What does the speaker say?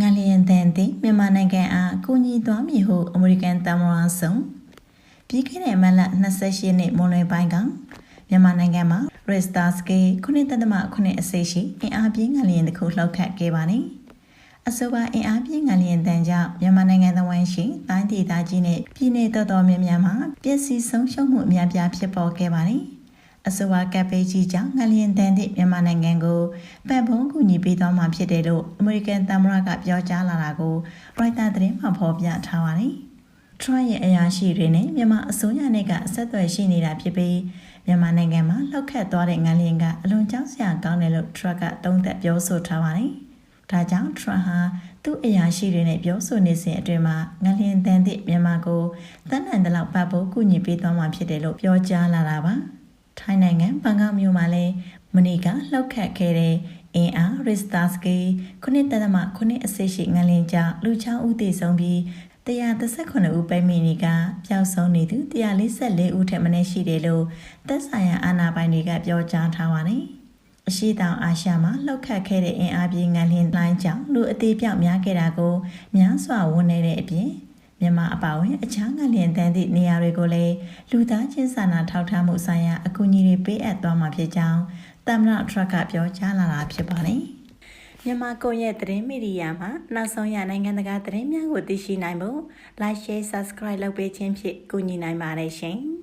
ငလျင်တန်သည်မြန်မာနိုင်ငံအားအကူအညီသွားမည်ဟုအမေရိကန်သမ္မတဆောင်ပြီးခဲ့တဲ့မလ28ရက်နေ့မွန်လွယ်ပိုင်းကမြန်မာနိုင်ငံမှာ Richter scale 9.8အစိတ်ရှိအင်အားပြင်းငလျင်တစ်ခုလှုပ်ခတ်ခဲ့ပါတယ်။အဆိုပါအင်အားပြင်းငလျင်တန်ကြောင့်မြန်မာနိုင်ငံသဝန်းရှိတိုင်းဒေသကြီးနဲ့ပြည်내တော်တော်များများမှာပျက်စီးဆုံးရှုံးမှုအများပြားဖြစ်ပေါ်ခဲ့ပါတယ်။ အဆိုပါကပ်ပေကြီးကြောင့်ငလျင်တန်သည့်မြန်မာနိုင်ငံကိုပတ်ဖုံးကူညီပေးသွားမှာဖြစ်တယ်လို့အမေရိကန်သမ္မတကပြောကြားလာတာကို Reuters သတင်းမှာဖော်ပြထားပါတယ်။ Trump ရဲ့အရာရှိတွေနဲ့မြန်မာအစိုးရနဲ့ကအဆက်အသွယ်ရှိနေတာဖြစ်ပြီးမြန်မာနိုင်ငံမှာလှောက်ခတ်သွားတဲ့ငလျင်ကအလွန်ကြောက်စရာကောင်းတယ်လို့ Trump ကတုံ့သက်ပြောဆိုထားပါတယ်။ဒါကြောင့် Trump ဟာသူ့အရာရှိတွေနဲ့ပြောဆိုနေစဉ်အတွင်းမှာငလျင်တန်သည့်မြန်မာကိုတန်းနိုင်တဲ့လောက်ပတ်ဖို့ကူညီပေးသွားမှာဖြစ်တယ်လို့ပြောကြားလာတာပါ။ ထိုင်းနိုင်ငံဘန်ကောက်မြို့မှာလည်းမနီကလှောက်ခတ်ခဲ့တဲ့အင်အားရစ်တာစကီခုနှစ်တသမခုနှစ်အစိရှိငလင်ကြောင့်လူချောင်းဦးတည်ဆုံးပြီး139ဦးပိတ်မိနေကပျောက်ဆုံးနေသူ144ဦးထက်မနည်းရှိတယ်လို့သက်ဆိုင်ရာအာဏာပိုင်တွေကပြောကြားထားပါတယ်။အရှိတောင်အာရှမှာလှုပ်ခတ်ခဲ့တဲ့အင်အားပြင်းငလင်လိုင်းကြောင့်လူအသေးပြောက်များခဲ့တာကိုများစွာဝန်နေတဲ့အပြင် မြန်မာအပါအဝင်အခြားငလျင်တန်းသည့်နေရာတွေကိုလည်းလူသားချင်းစာနာထောက်ထားမှုဆိုင်ရာအကူအညီတွေပေးအပ်သွားမှာဖြစ်ကြောင်းသမ္မတထရက်ကပြောကြားလာတာဖြစ်ပါတယ်။မြန်မာကွန်ရက်သတင်းမီဒီယာမှာနောက်ဆုံးရနိုင်ငံတကာသတင်းများကိုသိရှိနိုင်ဖို့ Like Share Subscribe လုပ်ပေးခြင်းဖြင့်ကူညီနိုင်ပါတယ်ရှင်။